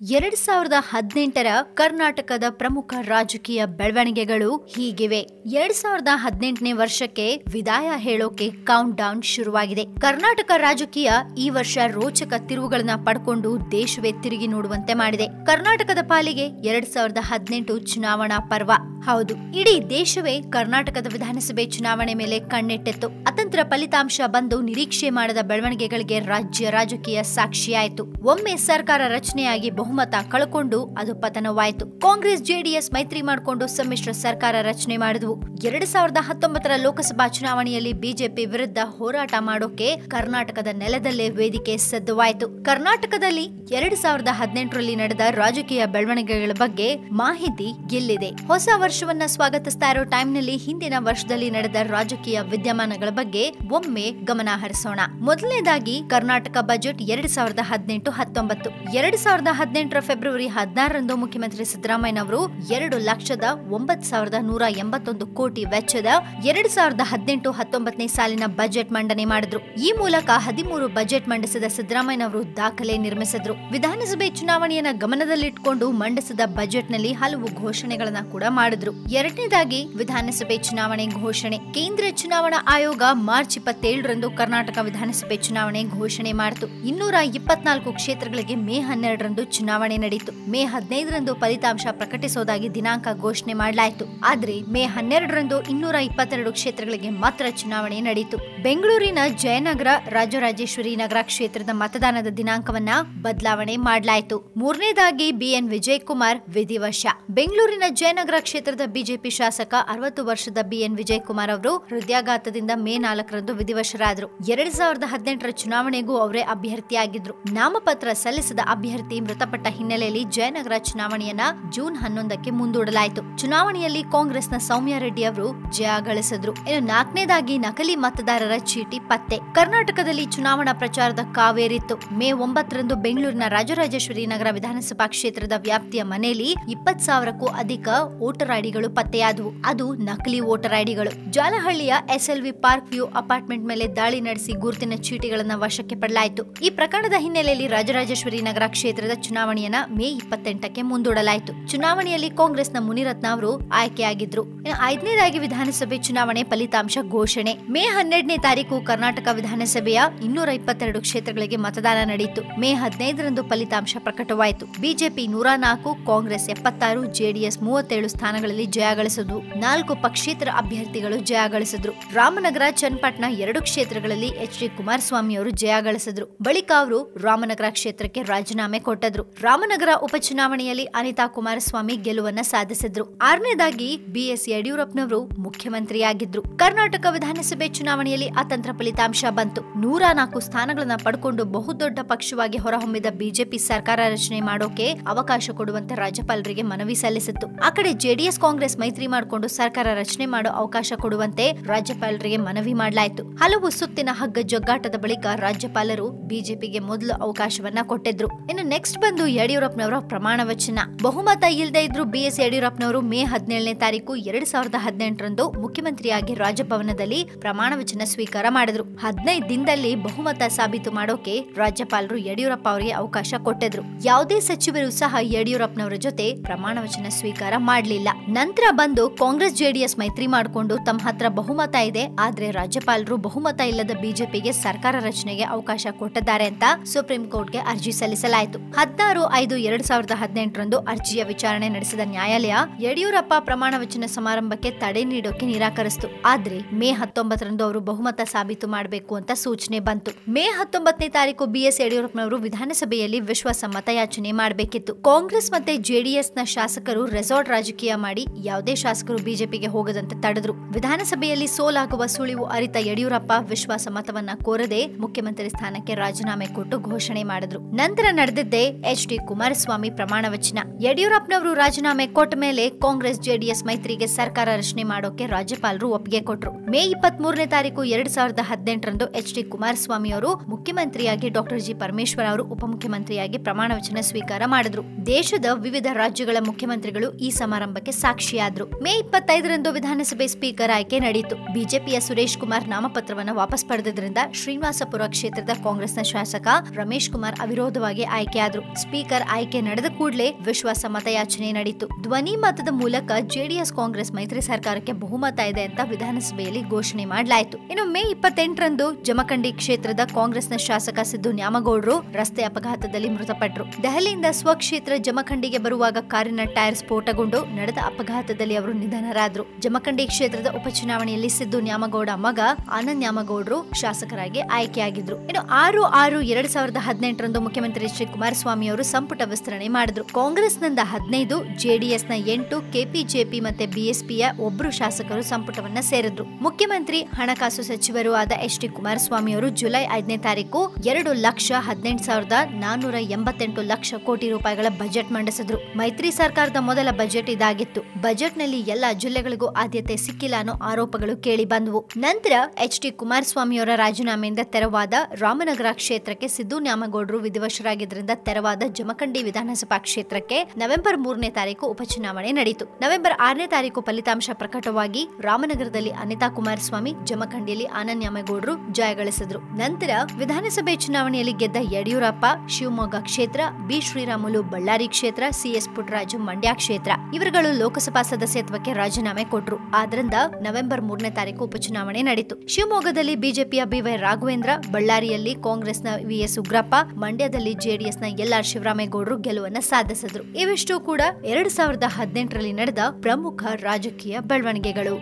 ಎರಡ್ ಸಾವಿರದ ಹದಿನೆಂಟರ ಕರ್ನಾಟಕದ ಪ್ರಮುಖ ರಾಜಕೀಯ ಬೆಳವಣಿಗೆಗಳು ಹೀಗಿವೆ. ಎರಡ್ ಸಾವಿರದ ಹದಿನೆಂಟನೇ ವರ್ಷಕ್ಕೆ ವಿದಾಯ ಹೇಳೋಕೆ ಕೌಂಟ್ ಡೌನ್ ಶುರುವಾಗಿದೆ. ಕರ್ನಾಟಕ ರಾಜಕೀಯ ಈ ವರ್ಷ ರೋಚಕ ತಿರುವುಗಳನ್ನ ಪಡ್ಕೊಂಡು ದೇಶವೇ ತಿರುಗಿ ನೋಡುವಂತೆ ಮಾಡಿದೆ. ಕರ್ನಾಟಕದ ಪಾಲಿಗೆ ಎರಡ್ ಸಾವಿರದ ಹದಿನೆಂಟು ಚುನಾವಣಾ ಪರ್ವ. ಹೌದು, ಇಡೀ ದೇಶವೇ ಕರ್ನಾಟಕದ ವಿಧಾನಸಭೆ ಚುನಾವಣೆ ಮೇಲೆ ಕಣ್ಣಿಟ್ಟಿತ್ತು. ಅತಂತ್ರ ಫಲಿತಾಂಶ ಬಂದು ನಿರೀಕ್ಷೆ ಮಾಡದ ಬೆಳವಣಿಗೆಗಳಿಗೆ ರಾಜ್ಯ ರಾಜಕೀಯ ಸಾಕ್ಷಿಯಾಯಿತು. ಒಮ್ಮೆ ಸರ್ಕಾರ ರಚನೆಯಾಗಿ ಬಹುಮತ ಕಳ್ಕೊಂಡು ಅದು ಪತನವಾಯಿತು. ಕಾಂಗ್ರೆಸ್, ಜೆಡಿಎಸ್ ಮೈತ್ರಿ ಮಾಡಿಕೊಂಡು ಸಮ್ಮಿಶ್ರ ಸರ್ಕಾರ ರಚನೆ ಮಾಡಿದ್ವು. ಎರಡ್ ಸಾವಿರದ ಹತ್ತೊಂಬತ್ತರ ಲೋಕಸಭಾ ಚುನಾವಣೆಯಲ್ಲಿ ಬಿಜೆಪಿ ವಿರುದ್ಧ ಹೋರಾಟ ಮಾಡೋಕೆ ಕರ್ನಾಟಕದ ನೆಲದಲ್ಲೇ ವೇದಿಕೆ ಸದ್ದುವಾಯಿತು. ಕರ್ನಾಟಕದಲ್ಲಿ ಎರಡ್ ಸಾವಿರದ ಹದಿನೆಂಟರಲ್ಲಿ ನಡೆದ ರಾಜಕೀಯ ಬೆಳವಣಿಗೆಗಳ ಬಗ್ಗೆ ಮಾಹಿತಿ ಎಲ್ಲಿದೆ? ಹೊಸ ವರ್ಷವನ್ನ ಸ್ವಾಗತಿಸ್ತಾ ಇರೋ ಟೈಮ್ನಲ್ಲಿ ಹಿಂದಿನ ವರ್ಷದಲ್ಲಿ ನಡೆದ ರಾಜಕೀಯ ವಿದ್ಯಮಾನಗಳ ಬಗ್ಗೆ ಒಮ್ಮೆ ಗಮನ ಹರಿಸೋಣ. ಮೊದಲನೇದಾಗಿ ಕರ್ನಾಟಕ ಬಜೆಟ್ ಎರಡ್ ಸಾವಿರದ ಹದಿನೆಂಟು ಹತ್ತೊಂಬತ್ತು. ಎರಡ್ ಸಾವಿರದ ಹದಿನೆಂಟರ ಫೆಬ್ರವರಿ ಹದಿನಾರರಂದು ಮುಖ್ಯಮಂತ್ರಿ ಸಿದ್ದರಾಮಯ್ಯ ಅವರು ಎರಡು ಲಕ್ಷದ ಒಂಬತ್ ಸಾವಿರದ ನೂರ ಎಂಬತ್ತೊಂದು ಕೋಟಿ ವೆಚ್ಚದ ಎರಡ್ ಸಾವಿರದ ಹದಿನೆಂಟು ಹತ್ತೊಂಬತ್ತನೇ ಸಾಲಿನ ಬಜೆಟ್ ಮಂಡನೆ ಮಾಡಿದ್ರು. ಈ ಮೂಲಕ ಹದಿಮೂರು ಬಜೆಟ್ ಮಂಡಿಸಿದ ಸಿದ್ದರಾಮಯ್ಯ ದಾಖಲೆ ನಿರ್ಮಿಸಿದ್ರು. ವಿಧಾನಸಭೆ ಚುನಾವಣೆಯನ್ನ ಗಮನದಲ್ಲಿಟ್ಟುಕೊಂಡು ಮಂಡಿಸಿದ ಬಜೆಟ್ನಲ್ಲಿ ಹಲವು ಘೋಷಣೆಗಳನ್ನ ಕೂಡ ಮಾಡಿದ್ರು. ಎರಡನೇದಾಗಿ, ವಿಧಾನಸಭೆ ಚುನಾವಣೆ ಘೋಷಣೆ. ಕೇಂದ್ರ ಚುನಾವಣಾ ಆಯೋಗ ಮಾರ್ಚ್ ಇಪ್ಪತ್ತೇಳರಂದು ಕರ್ನಾಟಕ ವಿಧಾನಸಭೆ ಚುನಾವಣೆ ಘೋಷಣೆ ಮಾಡಿತು. ಇನ್ನೂರ ಇಪ್ಪತ್ನಾಲ್ಕು ಕ್ಷೇತ್ರಗಳಿಗೆ ಮೇ ಹನ್ನೆರಡರಂದು ಚುನಾವಣೆ ನಡೆಯಿತು. ಮೇ ಹದಿನೈದರಂದು ಫಲಿತಾಂಶ ಪ್ರಕಟಿಸೋದಾಗಿ ದಿನಾಂಕ ಘೋಷಣೆ ಮಾಡಲಾಯಿತು. ಆದರೆ, ಮೇ ಹನ್ನೆರಡರಂದು ಇನ್ನೂರ ಇಪ್ಪತ್ತೆರಡು ಕ್ಷೇತ್ರಗಳಿಗೆ ಮಾತ್ರ ಚುನಾವಣೆ ನಡೆಯಿತು. ಬೆಂಗಳೂರಿನ ಜಯನಗರ, ರಾಜರಾಜೇಶ್ವರಿ ನಗರ ಕ್ಷೇತ್ರದ ಮತದಾನದ ದಿನಾಂಕವನ್ನ ಬದಲಾವಣೆ ಮಾಡಲಾಯಿತು. ಮೂರನೇದಾಗಿ ಬಿಎನ್ ವಿಜಯ್ ಕುಮಾರ್ ವಿಧಿವಶ. ಬೆಂಗಳೂರಿನ ಜಯನಗರ ಕ್ಷೇತ್ರದ ಬಿಜೆಪಿ ಶಾಸಕ ಅರವತ್ತು ವರ್ಷದ ಬಿಎನ್ ವಿಜಯ್ ಕುಮಾರ್ ಅವರು ಹೃದಯಾಘಾತದಿಂದ ಮೇ ನಾಲ್ಕರಂದು ವಿಧಿವಶರಾದರು. ಎರಡ್ ಸಾವಿರದ ಹದಿನೆಂಟರ ಚುನಾವಣೆಗೂ ಅವರೇ ಅಭ್ಯರ್ಥಿಯಾಗಿದ್ರು. ನಾಮಪತ್ರ ಸಲ್ಲಿಸಿದ ಅಭ್ಯರ್ಥಿ ಮೃತಪಟ್ಟ ಹಿನ್ನೆಲೆಯಲ್ಲಿ ಜಯನಗರ ಚುನಾವಣೆಯನ್ನ ಜೂನ್ ಹನ್ನೊಂದಕ್ಕೆ ಮುಂದೂಡಲಾಯಿತು. ಚುನಾವಣೆಯಲ್ಲಿ ಕಾಂಗ್ರೆಸ್ನ ಸೌಮ್ಯ ರೆಡ್ಡಿ ಅವರು ಜಯ ಗಳಿಸಿದ್ರು. ಇನ್ನು ನಾಲ್ಕನೇದಾಗಿ ನಕಲಿ ಮತದಾರರ ಚೀಟಿ ಪತ್ತೆ. ಕರ್ನಾಟಕದಲ್ಲಿ ಚುನಾವಣಾ ಪ್ರಚಾರದ ಕಾವೇರಿತ್ತು. ಮೇ ಒಂಬತ್ತರಂದು ಬೆಂಗಳೂರಿನ ರಾಜರಾಜೇಶ್ವರಿ ನಗರ ವಿಧಾನಸಭಾ ಕ್ಷೇತ್ರದ ವ್ಯಾಪ್ತಿಯ ಮನೆಯಲ್ಲಿ ಇಪ್ಪತ್ ಸಾವಿರಕ್ಕೂ ಅಧಿಕ ವೋಟರ್ ಐಡಿಗಳು ಪತ್ತೆಯಾದವು. ಅದು ನಕಲಿ ವೋಟರ್ ಐಡಿಗಳು ಜಾಲಹಳ್ಳಿಯ ಎಸ್ಎಲ್ವಿ ಪಾರ್ಕ್ ವ್ಯೂ ಅಪಾರ್ಟ್ಮೆಂಟ್ ಮೇಲೆ ದಾಳಿ ನಡೆಸಿ ಗುರುತಿನ ಚೀಟಿಗಳನ್ನ ವಶಕ್ಕೆ ಪಡಲಾಯಿತು ಈ ಪ್ರಕರಣದ ಹಿನ್ನೆಲೆಯಲ್ಲಿ ರಾಜರಾಜೇಶ್ವರಿ ನಗರ ಕ್ಷೇತ್ರದ ಚುನಾವಣೆಯನ್ನ ಮೇ ಇಪ್ಪತ್ತೆಂಟಕ್ಕೆ ಮುಂದೂಡಲಾಯಿತು. ಚುನಾವಣೆಯಲ್ಲಿ ಕಾಂಗ್ರೆಸ್ನ ಮುನಿರತ್ನ ಅವರು ಆಯ್ಕೆಯಾಗಿದ್ರು. ಐದನೇದಾಗಿ ವಿಧಾನಸಭೆ ಚುನಾವಣೆ ಫಲಿತಾಂಶ ಘೋಷಣೆ. ಮೇ ಹನ್ನೆರಡನೇ ತಾರೀಕು ಕರ್ನಾಟಕ ವಿಧಾನಸಭೆಯ ಇನ್ನೂರ ಇಪ್ಪತ್ತೆರಡು ಕ್ಷೇತ್ರಗಳಿಗೆ ಮತದಾನ ನಡೆಯಿತು. ಮೇ ಹದಿನೈದರಂದು ಫಲಿತಾಂಶ ಪ್ರಕಟವಾಯಿತು. ಬಿಜೆಪಿ ನೂರ ನಾಲ್ಕು, ಕಾಂಗ್ರೆಸ್ ಎಪ್ಪತ್ತಾರು, ಜೆಡಿಎಸ್ ಮೂವತ್ತೇಳು ಸ್ಥಾನಗಳಲ್ಲಿ ಜಯ ಗಳಿಸಿದ್ರು. ನಾಲ್ಕು ಪಕ್ಷೇತರ ಅಭ್ಯರ್ಥಿಗಳು ಜಯ ಗಳಿಸಿದ್ರು. ರಾಮನಗರ, ಚನ್ನಪಟ್ಟಣ ಎರಡು ಕ್ಷೇತ್ರಗಳಲ್ಲಿ ಎಚ್ ಡಿ ಕುಮಾರಸ್ವಾಮಿ ಅವರು ಜಯ ಗಳಿಸಿದ್ರು. ಬಳಿಕ ಅವರು ರಾಮನಗರ ಕ್ಷೇತ್ರಕ್ಕೆ ರಾಜೀನಾಮೆ ಕೊಟ್ಟದ್ರು. ರಾಮನಗರ ಉಪಚುನಾವಣೆಯಲ್ಲಿ ಅನಿತಾ ಕುಮಾರಸ್ವಾಮಿ ಗೆಲುವನ್ನ ಸಾಧಿಸಿದ್ರು. ಆರನೇದಾಗಿ ಬಿಎಸ್ ಯಡಿಯೂರಪ್ಪನವರು ಮುಖ್ಯಮಂತ್ರಿಯಾಗಿದ್ರು. ಕರ್ನಾಟಕ ವಿಧಾನಸಭೆ ಚುನಾವಣೆಯಲ್ಲಿ ಅತಂತ್ರ ಫಲಿತಾಂಶ ಬಂತು. ನೂರ ನಾಲ್ಕು ಸ್ಥಾನಗಳನ್ನ ಪಡ್ಕೊಂಡು ಬಹುದೊಡ್ಡ ಪಕ್ಷವಾಗಿ ಹೊರಹೊಮ್ಮಿದ ಬಿಜೆಪಿ ಸರ್ಕಾರ ರಚನೆ ಮಾಡೋಕೆ ಅವಕಾಶ ಕೊಡುವಂತೆ ರಾಜ್ಯಪಾಲರಿಗೆ ಮನವಿ ಸಲ್ಲಿಸಿತ್ತು. ಆ ಕಡೆ ಜೆಡಿಎಸ್ ಕಾಂಗ್ರೆಸ್ ಮೈತ್ರಿ ಮಾಡಿಕೊಂಡು ಸರ್ಕಾರ ರಚನೆ ಮಾಡೋ ಅವಕಾಶ ಕೊಡುವಂತೆ ರಾಜ್ಯಪಾಲರಿಗೆ ಮನವಿ ಮಾಡಲಾಯಿತು. ಹಲವು ಸುತ್ತಿನ ಹಗ್ಗ ಜಗ್ಗಾಟದ ಬಳಿಕ ರಾಜ್ಯಪಾಲರು ಬಿಜೆಪಿಗೆ ಮೊದಲು ಅವಕಾಶವನ್ನ ಕೊಟ್ಟಿದ್ರು. ಇನ್ನು ನೆಕ್ಸ್ಟ್ ಬಂದು ಯಡಿಯೂರಪ್ಪನವರ ಪ್ರಮಾಣ ವಚನ. ಬಹುಮತ ಇಲ್ಲದೆ ಇದ್ರು ಬಿಎಸ್ ಯಡಿಯೂರಪ್ಪನವರು ಮೇ ಹದಿನೇಳನೇ ತಾರೀಕು ಎರಡ್ ಸಾವಿರದ ಹದಿನೆಂಟರಂದು ಮುಖ್ಯಮಂತ್ರಿಯಾಗಿ ರಾಜಭವನದಲ್ಲಿ ಪ್ರಮಾಣ ವಚನ ಸ್ವೀಕಾರ ಮಾಡಿದ್ರು. ಹದಿನೈದು ದಿನದಲ್ಲಿ ಬಹುಮತ ಸಾಬೀತು ಮಾಡೋಕೆ ರಾಜ್ಯಪಾಲರು ಯಡಿಯೂರಪ್ಪ ಅವರಿಗೆ ಅವಕಾಶ ಕೊಟ್ಟಿದ್ರು. ಯಾವುದೇ ಸಚಿವರು ಸಹ ಯಡಿಯೂರಪ್ಪನವರ ಜೊತೆ ಪ್ರಮಾಣ ವಚನ ಸ್ವೀಕಾರ ಮಾಡಲಿಲ್ಲ. ನಂತರ ಬಂದು ಕಾಂಗ್ರೆಸ್ ಜೆಡಿಎಸ್ ಮೈತ್ರಿ ಮಾಡಿಕೊಂಡು ತಮ್ಮ ಹತ್ರ ಬಹುಮತ ಇದೆ, ಆದ್ರೆ ರಾಜ್ಯಪಾಲರು ಬಹುಮತ ಇಲ್ಲದ ಬಿಜೆಪಿಗೆ ಸರ್ಕಾರ ರಚನೆಗೆ ಅವಕಾಶ ಕೊಟ್ಟಿದ್ದಾರೆ ಅಂತ ಸುಪ್ರೀಂ ಕೋರ್ಟ್ಗೆ ಅರ್ಜಿ ಸಲ್ಲಿಸಲಾಯಿತು. ಹದಿನಾರು ಐದು ಎರಡ್ ಸಾವಿರದ ಹದಿನೆಂಟರಂದು ಅರ್ಜಿಯ ವಿಚಾರಣೆ ನಡೆಸಿದ ನ್ಯಾಯಾಲಯ ಯಡಿಯೂರಪ್ಪ ಪ್ರಮಾಣ ವಚನ ಸಮಾರಂಭಕ್ಕೆ ತಡೆ ನೀಡೋಕೆ ನಿರಾಕರಿಸಿತು. ಆದ್ರೆ ಮೇ ಹತ್ತೊಂಬತ್ತರಂದು ಅವರು ಬಹುಮತ ಸಾಬೀತು ಮಾಡಬೇಕು ಅಂತ ಸೂಚನೆ ಬಂತು. ಮೇ ಹತ್ತೊಂಬತ್ತನೇ ತಾರೀಕು ಬಿಎಸ್ ಯಡಿಯೂರಪ್ಪನವರು ವಿಧಾನಸಭೆಯಲ್ಲಿ ವಿಶ್ವಾಸ ಮತಯಾಚನೆ ಮಾಡಬೇಕಿತ್ತು. ಕಾಂಗ್ರೆಸ್ ಮತ್ತೆ ಜೆಡಿಎಸ್ನ ಶಾಸಕರು ರೆಸಾರ್ಟ್ ರಾಜಕೀಯ ಮಾಡಿ ಯಾವುದೇ ಶಾಸಕರು ಬಿಜೆಪಿಗೆ ಹೋಗದಂತೆ ತಡೆದ್ರು. ವಿಧಾನಸಭೆಯಲ್ಲಿ ಸೋಲಾಗುವ ಸುಳಿವು ಅರಿತ ಯಡಿಯೂರಪ್ಪ ವಿಶ್ವಾಸ ಮತವನ್ನ ಕೋರದೆ ಮುಖ್ಯಮಂತ್ರಿ ಸ್ಥಾನಕ್ಕೆ ರಾಜೀನಾಮೆ ಕೊಟ್ಟು ಘೋಷಣೆ ಮಾಡಿದ್ರು. ನಂತರ ನಡೆದಿದ್ದೇ ಎಚ್ ಡಿ ಕುಮಾರಸ್ವಾಮಿ ಪ್ರಮಾಣ ವಚನ. ಯಡಿಯೂರಪ್ಪನವರು ರಾಜೀನಾಮೆ ಕೊಟ್ಟ ಮೇಲೆ ಕಾಂಗ್ರೆಸ್ ಜೆಡಿಎಸ್ ಮೈತ್ರಿಗೆ ಸರ್ಕಾರ ರಚನೆ ಮಾಡೋಕೆ ರಾಜ್ಯಪಾಲರು ಒಪ್ಪಿಗೆ ಕೊಟ್ರು. ಮೇ ಇಪ್ಪತ್ತ್ ಮೂರನೇ ತಾರೀಕು ಎರಡ್ ಸಾವಿರದ ಹದಿನೆಂಟರಂದು ಎಚ್ ಡಿ ಕುಮಾರಸ್ವಾಮಿ ಅವರು ಮುಖ್ಯಮಂತ್ರಿಯಾಗಿ ಡಾಕ್ಟರ್ ಜಿ ಪರಮೇಶ್ವರ್ ಅವರು ಉಪಮುಖ್ಯಮಂತ್ರಿಯಾಗಿ ಪ್ರಮಾಣ ವಚನ ಸ್ವೀಕಾರ ಮಾಡಿದ್ರು. ದೇಶದ ವಿವಿಧ ರಾಜ್ಯಗಳ ಮುಖ್ಯಮಂತ್ರಿಗಳು ಈ ಸಮಾರಂಭಕ್ಕೆ ಸಾಕ್ಷಿಯಾದ್ರು. ಮೇ ಇಪ್ಪತ್ತೈದರಂದು ವಿಧಾನಸಭೆ ಸ್ಪೀಕರ್ ಆಯ್ಕೆ ನಡೆಯಿತು ಬಿಜೆಪಿಯ ಸುರೇಶ್ ಕುಮಾರ್ ನಾಮಪತ್ರವನ್ನು ವಾಪಸ್ ಪಡೆದಿದ್ದರಿಂದ ಶ್ರೀನಿವಾಸಪುರ ಕ್ಷೇತ್ರದ ಕಾಂಗ್ರೆಸ್ನ ಶಾಸಕ ರಮೇಶ್ ಕುಮಾರ್ ಅವಿರೋಧವಾಗಿ ಆಯ್ಕೆಯಾದ್ರು. ಸ್ಪೀಕರ್ ಆಯ್ಕೆ ನಡೆದ ಕೂಡಲೇ ವಿಶ್ವಾಸ ಮತಯಾಚನೆ ನಡೆಯಿತು ಧ್ವನಿ ಮತದ ಮೂಲಕ ಜೆಡಿಎಸ್ ಕಾಂಗ್ರೆಸ್ ಮೈತ್ರಿ ಸರ್ಕಾರಕ್ಕೆ ಬಹುಮತ ಇದೆ ಅಂತ ವಿಧಾನಸಭೆಯಲ್ಲಿ ಘೋಷಣೆ ಮಾಡಲಾಯಿತು. ಇನ್ನು ಮೇ ಇಪ್ಪತ್ತೆಂಟರಂದು ಜಮಖಂಡಿ ಕ್ಷೇತ್ರದ ಕಾಂಗ್ರೆಸ್ನ ಶಾಸಕ ಸಿದ್ದು ನ್ಯಾಮಗೌಡರು ರಸ್ತೆ ಅಪಘಾತದಲ್ಲಿ ಮೃತಪಟ್ಟರು ದೆಹಲಿಯಿಂದ ಸ್ವಕ್ಷೇತ್ರ ಜಮಖಂಡಿಗೆ ಬರುವಾಗ ಕಾರಿನ ಟೈರ್ ಸ್ಫೋಟಗೊಂಡು ನಡೆದ ಅಪಘಾತದಲ್ಲಿ ಅವರು ನಿಧನರಾದ್ರು. ಜಮಖಂಡಿ ಕ್ಷೇತ್ರದ ಉಪಚುನಾವಣೆಯಲ್ಲಿ ಸಿದ್ದು ನ್ಯಾಮಗೌಡ ಮಗ ಆನಂದ್ ನ್ಯಾಮಗೌಡರು ಶಾಸಕರಾಗಿ ಆಯ್ಕೆಯಾಗಿದ್ರು. ಇನ್ನು ಆರು ಆರು ಎರಡ್ ಸಾವಿರದ ಹದಿನೆಂಟರಂದು ಮುಖ್ಯಮಂತ್ರಿ ಎಚ್ ಡಿ ಕುಮಾರಸ್ವಾಮಿ ಅವರು ಸಂಪುಟ ವಿಸ್ತರಣೆ ಮಾಡಿದ್ರು. ಕಾಂಗ್ರೆಸ್ನಿಂದ ಹದಿನೈದು, ಜೆಡಿಎಸ್ನ ಎಂಟು, ಕೆಪಿಜೆಪಿ ಮತ್ತೆ ಬಿಎಸ್ಪಿಯ ಒಬ್ಬರು ಶಾಸಕರು ಸಂಪುಟವನ್ನ ಸೇರಿದ್ರು. ಮುಖ್ಯಮಂತ್ರಿ ಹಣಕಾಸು ಸಚಿವರು ಆದ ಎಚ್ ಡಿ ಕುಮಾರಸ್ವಾಮಿ ಅವರು ಜುಲೈ ಐದನೇ ತಾರೀಕು ಎರಡು ಲಕ್ಷ ಹದಿನೆಂಟು ಸಾವಿರದ ನಾನ್ನೂರ ಎಂಬತ್ತೆಂಟು ಲಕ್ಷ ಕೋಟಿ ರೂಪಾಯಿಗಳ ಬಜೆಟ್ ಮಂಡಿಸಿದ್ರು. ಮೈತ್ರಿ ಸರ್ಕಾರದ ಮೊದಲ ಬಜೆಟ್ ಇದಾಗಿತ್ತು. ಬಜೆಟ್ನಲ್ಲಿ ಎಲ್ಲ ಜಿಲ್ಲೆಗಳಿಗೂ ಆದ್ಯತೆ ಸಿಕ್ಕಿಲ್ಲ ಅನ್ನೋ ಆರೋಪಗಳು ಕೇಳಿ ಬಂದವು. ನಂತರ ಎಚ್ ಡಿ ಕುಮಾರಸ್ವಾಮಿಯವರ ರಾಜೀನಾಮೆಯಿಂದ ತೆರವಾದ ರಾಮನಗರ ಕ್ಷೇತ್ರಕ್ಕೆ ಸಿದ್ದು ನ್ಯಾಮಗೌಡರು ವಿಧಿವಶರಾಗಿದ್ದರಿಂದ ತೆರವಾದ ಜಮಖಂಡಿ ವಿಧಾನಸಭಾ ಕ್ಷೇತ್ರಕ್ಕೆ ನವೆಂಬರ್ ಮೂರನೇ ತಾರೀಕು ಉಪಚುನಾವಣೆ ನಡೆಯಿತು ನವೆಂಬರ್ ಆರನೇ ತಾರೀಕು ಫಲಿತಾಂಶ ಪ್ರಕಟವಾಗಿ ರಾಮನಗರದಲ್ಲಿ ಅನಿತಾ ಕುಮಾರಸ್ವಾಮಿ, ಜಮಖಂಡಿಯಲ್ಲಿ ಆನಂದ್ ನ್ಯಾಮಗೌಡರು ಜಯಗಳಿಸಿದ್ರು ನಂತರ ವಿಧಾನಸಭೆ ಚುನಾವಣೆಯಲ್ಲಿ ಗೆದ್ದ ಯಡಿಯೂರಪ್ಪ, ಶಿವಮೊಗ್ಗ ಕ್ಷೇತ್ರ, ಬಿ ಶ್ರೀರಾಮುಲು ಬಳ್ಳಾರಿ ಕ್ಷೇತ್ರ ಸಿಎಸ್ ಪುಟ್ಟರಾಜು ಮಂಡ್ಯ ಕ್ಷೇತ್ರ. ಇವರುಗಳು ಲೋಕಸಭಾ ಸದಸ್ಯತ್ವಕ್ಕೆ ರಾಜೀನಾಮೆ ಕೊಟ್ರು. ಆದ್ರಿಂದ ನವೆಂಬರ್ ಮೂರನೇ ತಾರೀಕು ಉಪಚುನಾವಣೆ ನಡೆಯಿತು ಶಿವಮೊಗ್ಗದಲ್ಲಿ ಬಿಜೆಪಿಯ ಬಿವೈ ರಾಘವೇಂದ್ರ, ಬಳ್ಳಾರಿಯಲ್ಲಿ ಕಾಂಗ್ರೆಸ್ನ ವಿಎಸ್ ಉಗ್ರಪ್ಪ, ಮಂಡ್ಯದಲ್ಲಿ ಜೆಡಿಎಸ್ನ ಎಲ್ಆರ್ ಶಿವರಾಮೇಗೌಡರು ಗೆಲುವನ್ನು ಸಾಧಿಸಿದ್ರು. ಇವಿಷ್ಟು ಕೂಡ ಎರಡ್ ಸಾವಿರದ ಹದಿನೆಂಟರಲ್ಲಿ ನಡೆದ ಪ್ರಮುಖ ರಾಜಕೀಯ ಬೆಳವಣಿಗೆಗಳು.